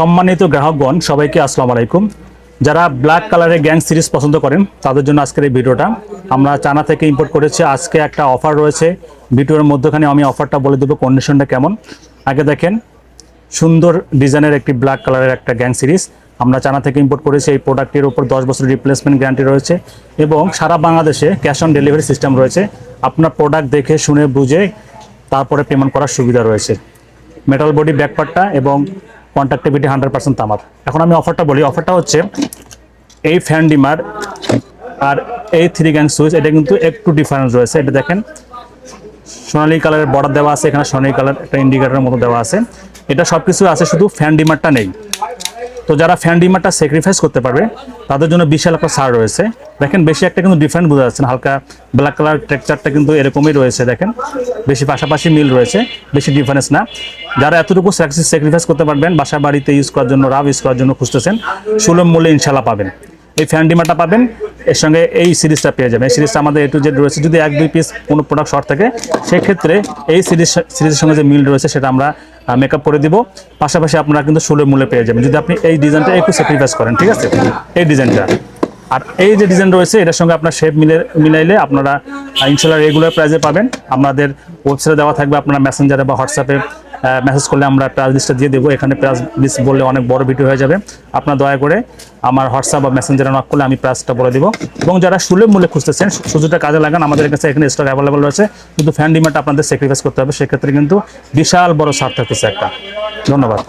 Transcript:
সম্মানিত গ্রাহকগণ, সবাইকে আসসালামু আলাইকুম। যারা ব্ল্যাক কালারের গ্যাং সিরিজ পছন্দ করেন, তাদের জন্য আজকের এই ভিডিওটা। আমরা চানা থেকে ইম্পোর্ট করেছি, আজকে একটা অফার রয়েছে। ভিডিওর মধ্যখানে আমি অফারটা বলে দেবো কন্ডিশনটা কেমন। আগে দেখেন, সুন্দর ডিজাইনের একটি ব্ল্যাক কালারের একটা গ্যাং সিরিজ আমরা চানা থেকে ইম্পোর্ট করেছি, এই প্রোডাক্টের উপর দশ বছর রিপ্লেসমেন্ট গ্যারান্টি রয়েছে। এবং সারা বাংলাদেশে ক্যাশ অন ডেলিভারি সিস্টেম রয়েছে। আপনার প্রোডাক্ট দেখে, শুনে, বুঝে, তারপরে পেমেন্ট করার সুবিধা রয়েছে। মেটাল বডি ব্যাকপারটা এবং কন্ট্যাক্টিভিটি হান্ড্রেড পার্সেন্ট তামার এখন আমি অফারটা বলি অফারটা হচ্ছে এই ফ্যান ডিমার আর এই থ্রি গ্যাং সুইচ এটা কিন্তু একটু ডিফারেন্স রয়েছে। এটা দেখেন, সোনালি কালারের বর্ডার দেওয়া আছে, এখানে সোনালি কালার একটা ইন্ডিকেটারের মতো দেওয়া আছে। এটা সব কিছু আছে, শুধু ফ্যান ডিমারটা নেই। তো যারা ফ্যান ডিমারটা স্যাক্রিফাইস করতে পারবে, তাদের জন্য বিশাল একটা সার রয়েছে। দেখেন, বেশি একটা কিন্তু ডিফারেন্ট বোঝা যাচ্ছে হালকা ব্ল্যাক কালার ট্রেকচারটা কিন্তু এরকমই রয়েছে, দেখেন। বেশি পাশাপাশি মিল রয়েছে, বেশি ডিফারেন্স না। যারা এতটুকু স্যাক্রিফাইস করতে পারবেন, বাসা বাড়িতে ইউজ করার জন্য, রাব ইউজ করার জন্য খুঁজতেছেন, সুলভ মূল্যে ইনশাল্লাহ পাবেন। এই ফ্যান ডিমারটা পাবেন, এর সঙ্গে এই সিরিজটা পেয়ে যাবেন। এই সিরিজটা আমাদের এ টু জেড রয়েছে। যদি এক, দুই পিস কোনো প্রোডাক্ট শর্ট থাকে, সেক্ষেত্রে এই সিরিজ সিরিজের সঙ্গে যে মিল রয়েছে, সেটা আমরা মেকআপ করে দিব। পাশাপাশি আপনারা কিন্তু সুলভ মূল্যে পেয়ে যাবেন। যদি আপনি এই ডিজাইনটা একটু স্যাক্রিফাইস করেন, ঠিক আছে? এই ডিজাইনটা আর এই যে ডিজাইন রয়েছে, এটার সঙ্গে আপনার শেপ মিলে মিলাইলে আপনারা ইনশাল্লাহ রেগুলার প্রাইসে পাবেন। আমাদের ওয়েবসাইটে দেওয়া থাকবে আপনারা মেসেঞ্জারে বা হোয়াটসঅ্যাপে মেসেজ করলে আমরা প্রাইস লিস্টটা দিয়ে দেবো। এখানে প্রাইস লিস্ট বললে অনেক বড় ভিডিও হয়ে যাবে। আপনার দয়া করে আমার হোয়াটসঅ্যাপ বা মেসেঞ্জারে নক করলে আমি প্রাইসটা বলে দেবো। এবং যারা সুলভ মূল্যে খুঁজতেছেন সুযোগটা কাজে লাগান, আমাদের কাছে এখানে স্টক অ্যাভেলেবল রয়েছে। কিন্তু ফ্যান ডিমান্ড আপনাদের স্যাক্রিফাইস করতে হবে। সেক্ষেত্রে কিন্তু বিশাল বড় স্বার্থ একটা। ধন্যবাদ।